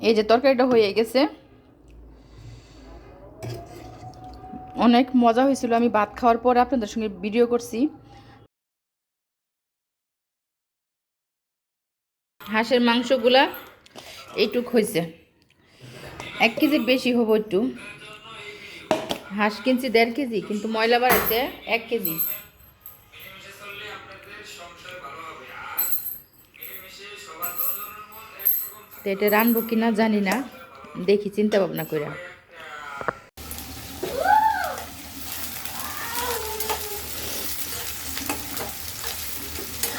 এই যে তরকারিটা হয়ে গেছে। অনেক মজা হয়েছিল। আমি ভাত খাওয়ার পরে আপনাদের সঙ্গে ভিডিও করছি। হাঁসের মাংসগুলা এইটুক হয়েছে। এক কেজি বেশি হব একটু। হাঁস কিনছি দেড় কেজি, কিন্তু ময়লা বাড়াইছে এক কেজি। তো এটা রানবো কিনা জানি না। দেখি চিন্তা ভাবনা করে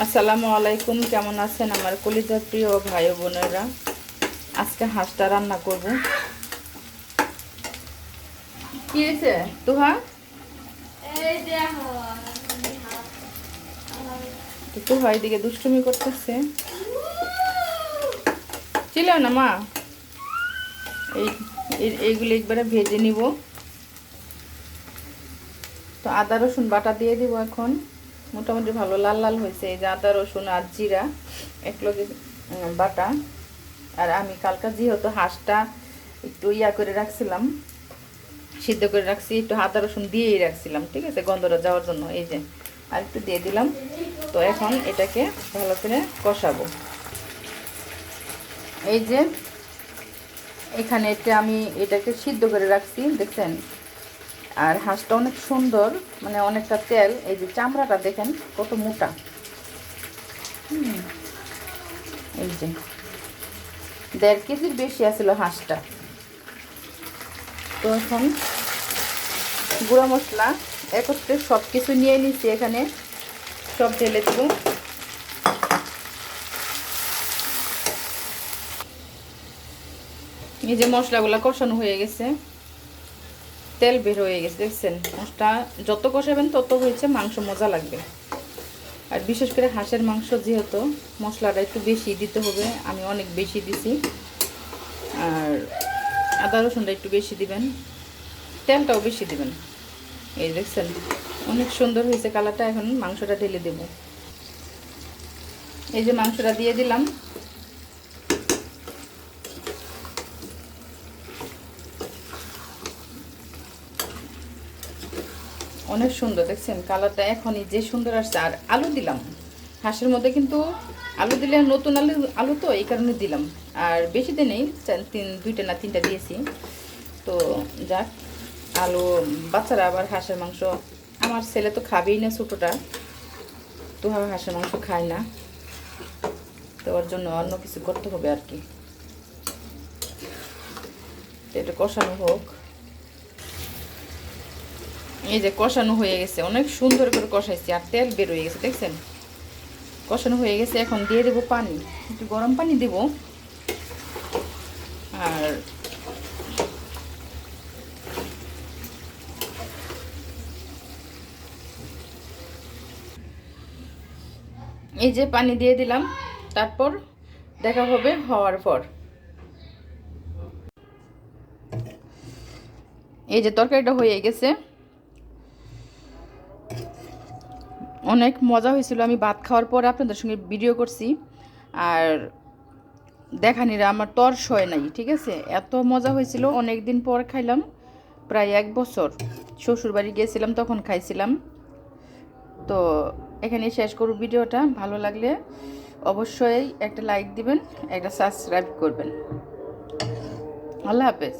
আসসালামু আলাইকুম কেমন আছেন আমার কলিজার প্রিয় ভাই বোনেরা? আজকে হাঁসটা রান্না করব। কি হয়েছে? তুহা? তো তুহা এদিকে দুষ্টুমি করতেছে। ছিল না, মা? এই, এই- এইগুলো একবারে ভেজে নিব। তো আদা, রসুন বাটা দিয়ে দিব এখন। মোটামুটি ভালো লাল লাল হয়েছে। এই যে আদা, রসুন আর জিরা এক লগে বাটা। আর আমি কালকা যেহেতু হাঁসটা একটু ইয়া করে রাখছিলাম, সিদ্ধ করে রাখছি, একটু আদা, রসুন দিয়েই রাখছিলাম, ঠিক আছে, গন্ধটা যাওয়ার জন্য। এই যে আর একটু দিয়ে দিলাম। তো এখন এটাকে ভালো করে কষাবো। এই যে, এখানে এটা আমি এটাকে সিদ্ধ করে রাখছি, দেখছেন? আর হাঁসটা অনেক সুন্দর মানে অনেকটা তেল। এই যে চামড়াটা দেখেন, কত মোটা। এই যে, দেড় কেজির বেশি আছিল হাঁসটা। তো এখন গুঁড়া মশলা একত্রে সব কিছু নিয়ে নিচ্ছি এখানে। সব ঢেলে দেবো। এই যে মশলাগুলো কষানো হয়ে গেছে, তেল বের হয়ে গেছে, দেখছেন? মাছটা যত কষাবেন তত হয়েছে মাংস মজা লাগবে। আর বিশেষ করে হাঁসের মাংস যেহেতু, মশলাটা একটু বেশি দিতে হবে, আমি অনেক বেশি দিছি। আর আদা রসুনটা একটু বেশি দিবেন, তেলটাও বেশি দিবেন। এই দেখছেন? অনেক সুন্দর হয়েছে কালারটা, এখন মাংসটা ঢেলে দেব। এই যে মাংসটা দিয়ে দিলাম অনেক সুন্দর, দেখছেন? কালারটা এখনই যে সুন্দর আসছে। আর আলু দিলাম। হাঁসের মধ্যে কিন্তু আলু দিলে নতুন আলু আলু তো, এই কারণে দিলাম। আর বেশি দিন নেই, চার- তিন, দুইটা না তিনটা দিয়েছি। তো যাক, আলু, বাচ্চারা আবার হাঁসের মাংস, আমার ছেলে তো খাবেই না ছোটোটা। তো হাঁসের মাংস খায় না। তো ওর জন্য অন্য কিছু করতে হবে আর কি। এটা কষানো হোক। এই যে কষানো হয়ে গেছে, অনেক সুন্দর করে কষাইছি আর তেল বের হয়ে গেছে, দেখছেন? কষানো হয়ে গেছে, এখন দিয়ে দেবো পানি। একটু গরম পানি দেব। আর এই যে পানি দিয়ে দিলাম, তারপর দেখা হবে হওয়ার পর। এই যে তরকারিটা হয়ে গেছে। অনেক মজা হয়েছিল। আমি ভাত খাওয়ার পরে আপনাদের সঙ্গে ভিডিও করছি। আর দেখানিরা আমার তর্স হয় নাই, ঠিক আছে? এত মজা হয়েছিল অনেক দিন পর খাইলাম, প্রায় এক বছর। শ্বশুর বাড়ি গিয়েছিলাম তখন খাইছিলাম। তো এখানে শেষ করব ভিডিওটা। ভালো লাগলে অবশ্যই একটা লাইক দিবেন, একটা সাবস্ক্রাইব করবেন। আল্লাহ হাফেজ।